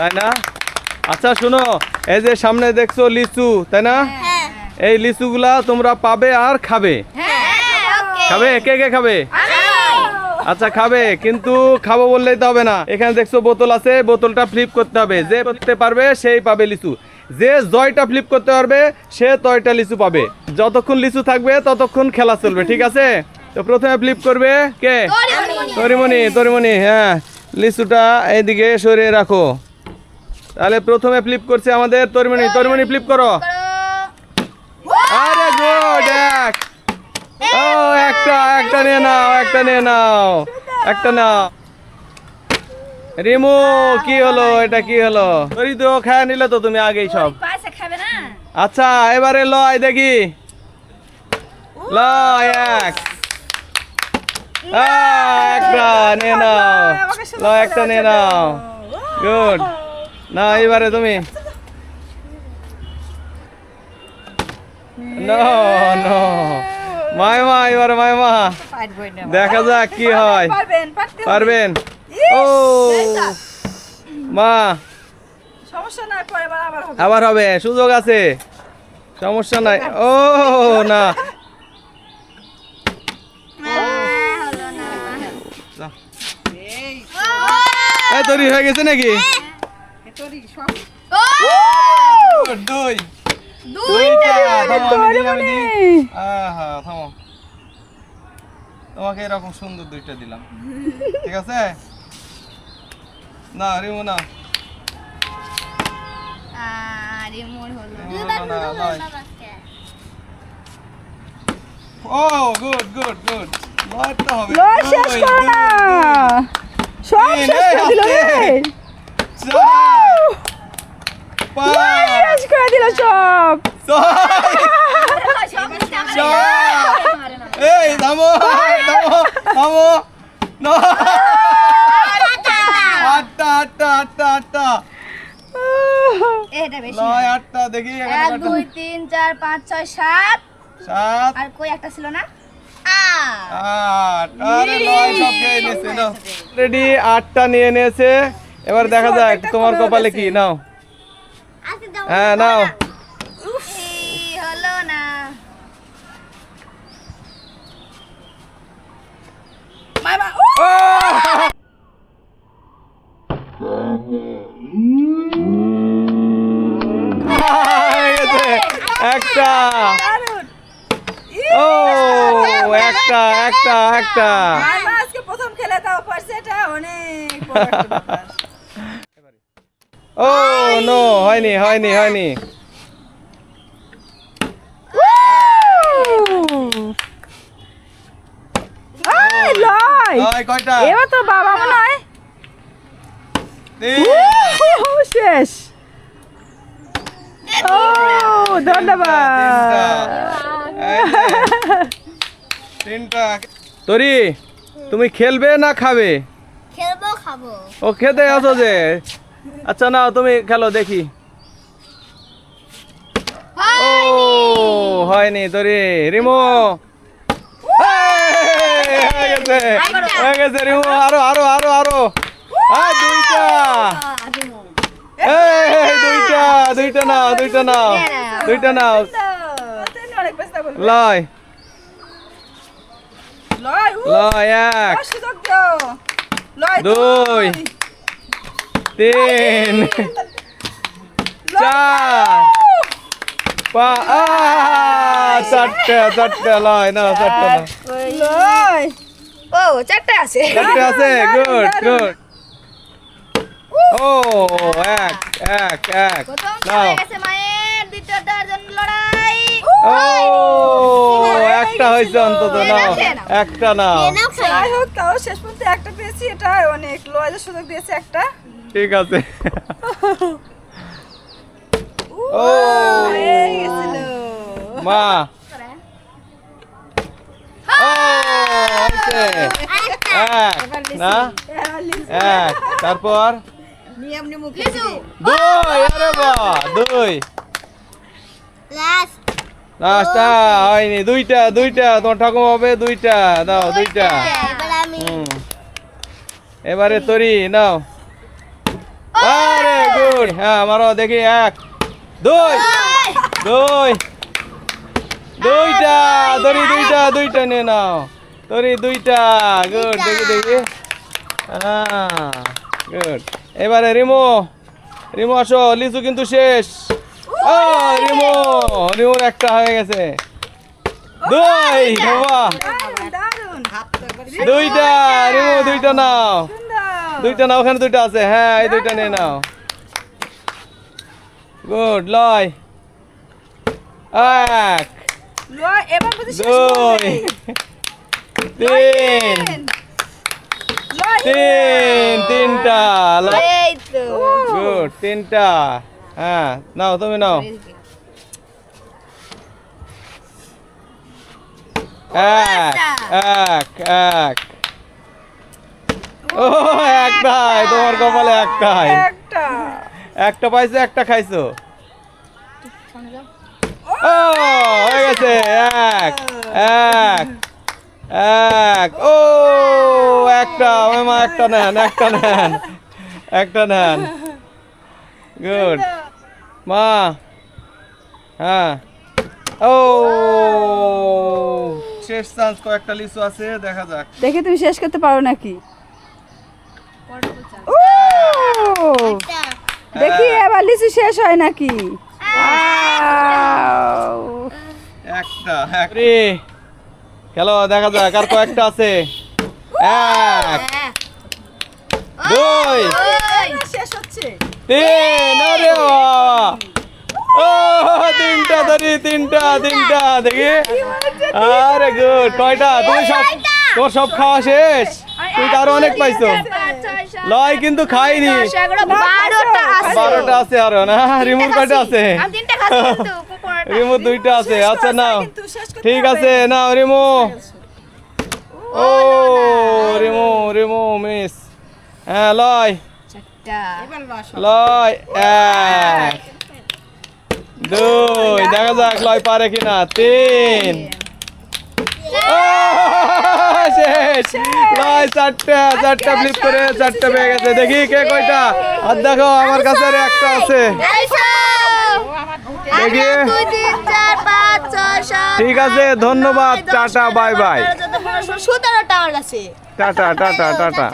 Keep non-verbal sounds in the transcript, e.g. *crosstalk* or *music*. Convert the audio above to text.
তাই না? আচ্ছা শোনো এই যে সামনে দেখছ লিচু তাই না? হ্যাঁ। এই লিচুগুলা তোমরা পাবে আর খাবে। খাবে? কে কে খাবে? আচ্ছা খাবে কিন্তু খাব বললেই তো হবে না। এখানে দেখছ বোতল আছে বোতলটা ফ্লিপ করতে হবে। যে করতে পারবে সেই পাবে লিচু। যে জয়টা ফ্লিপ করতে পারবে সে তয়টা লিচু পাবে। যতক্ষণ লিচু থাকবে ততক্ষণ খেলা চলবে ঠিক আছে? তো প্রথমে ফ্লিপ করবে কে? তরিমণি তরিমণি হ্যাঁ। লিচুটা এইদিকে সরিয়ে রাখো। তাহলে প্রথমে ফ্লিপ করছে আমাদের। তরিমণি তরিমণি ফ্লিপ করো। আরে গুড এক ও, একটা একটা নিয়ে নাও, একটা নিয়ে নাও, একটা নাও। রিমু, কি হলো? এটা কি হলো? তরি তো খায় নিলে তো তুমি আগেই সব। আচ্ছা এবারে লয় দেখি। লয়, এক। একটা নিয়ে নাও। লয়, একটা নিয়ে নাও। গুড। না এবারে তুমি। নো নো মায়মা এবারে মায়মা দেখা যাক কি হয়। পারবেন ও। মা। সমস্যা নাই পরে আবার আবার হবে। সুযোগ আছে। সমস্যা নাই। ও না। এই তৈরি হয়ে গেছে নাকি? সব দুই। দুইটা। আহা, থামো। তোমাকে এরকম সুন্দর দুইটা দিলাম। ঠিক আছে? না রিমু না। Oh good good good. হবে। শেষ করো। না সব শেষ করে দিল হাতে। রে চার, লয় পাঁচ, শেষ করে দিল সব ছয়, সাত, এই থামো থামো থামো নয়, আটটা আটটা আটটা আটটা। এটা বেশি নয় আটটা দেখি এখানে এক কয়টা? দুই তিন চার পাঁচ ছয় সাত। সাত। আর কই একটা ছিল না? রেডি আটটা নিয়ে নিয়েছে। এবার দেখা যাক তোমার কপালে কি? নাও। হ্যাঁ নাও। হলো না! একটা। ও একটা একটা একটা। আজকে প্রথম খেলে তাও পারছে এটা অনেক। ও নো হয়নি হয়নি হয়নি। এবার তো বাবা মনে হয়? শেষ। ও ধন্যবাদ। এই যে, তিনটা। তরি তুমি খেলবে না খাবে? খেলব খাব। ও খেতে আসো যে। আচ্ছা না তুমি খেলো দেখি। ও হয়নি তরি রিমো। হয়ে গেছে। হয়ে রিমো। আরও আরও আরও আরও। দুইটা। এই দুইটা দুইটা নাও দুইটা নাও দুইটা নাও। লয়। লয় এক। দুই। তিন। চার। পা আ, চারটে চারটে লয় না চারটে না। লয়। ও চারটে আছে। চারটে আছে গুড গুড। ও এক এক এক। নাও। ও একটা হয়েছে অন্তত নাও। একটা নাও। যাই হোক তাও শেষ পর্যন্ত একটা পেয়েছি এটা অনেক লয় সুযোগ দিয়েছে একটা। ঠিক আছে। *laughs* ও! মা। এক না? এক তারপর? দুই আরে বাবা দুই। লাস্ট। লাস্টটা হয়নি। দুইটা দুইটা তোমার ঠাকুমা হবে দুইটা। দাও দুইটা। এবার এবারে তরি নাও। গুড হ্যাঁ মারো দেখি এক। দুই দুই দুইটা দড়ি দুইটা দুইটা নিয়ে নাও। দড়ি দুইটা গুড দেখি দেখি। হ্যাঁ গুড এবারে রিমো রিমো আসো লিচু কিন্তু শেষ। ও রিমো। রিমোর একটা হয়ে গেছে। দুই বাবা। দুইটা রিমো দুইটা নাও। দুইটা নাও ওখানে দুইটা আছে। হ্যাঁ এই দুইটা নিয়ে নাও। গুড লয় এক এবার দুই। তিন। তিনটা। গুড তিনটা। হ্যাঁ নাও তুমি নাও। এক এক এক ও একটাই তোমার কপালে একটাই একটা। একটা পাইছো, একটা খাইছো। ও, হয়ে গেছে। এক এক এক। ও, একটা মা, একটা নেন একটা নেন একটা নেন। গুড। মা হ্যাঁ। ও, শেষ চান্স, কয়েকটা লিচু আছে, দেখা যাক। দেখে তুমি শেষ করতে পারো নাকি ও দেখি এবার লিচু শেষ হয় নাকি? একটা রে খেলো দেখা যাক আর কয়েকটা আছে। এক দুই শেষ হচ্ছে তিন আরে বাবা। ও তিনটা ধরি তিনটা তিনটা দেখি। আরে গুড কয়টা? তুমি সব তোমার সব খাওয়া শেষ? তুমি তো আরও অনেক পাইছো। লয় কিন্তু খাইনি। বারোটা আছে আরও না? রিমুর কয়টা আছে। রিমুর দুইটা আছে। আচ্ছা নাও। ঠিক আছে নাও রিমু। ও রিমু রিমু মিস। হ্যাঁ লয়। লয় এক দুই। দেখা যাক লয় পারে কিনা। তিন। শেষ। চারটা চারটা ফ্লিপ করে চারটা পেয়ে গেছে। দেখি কে কয়টা। আর দেখো আমার কাছে আর একটা আছে। ঠিক আছে ধন্যবাদ। Tata bye bye. Tata tata. Tata.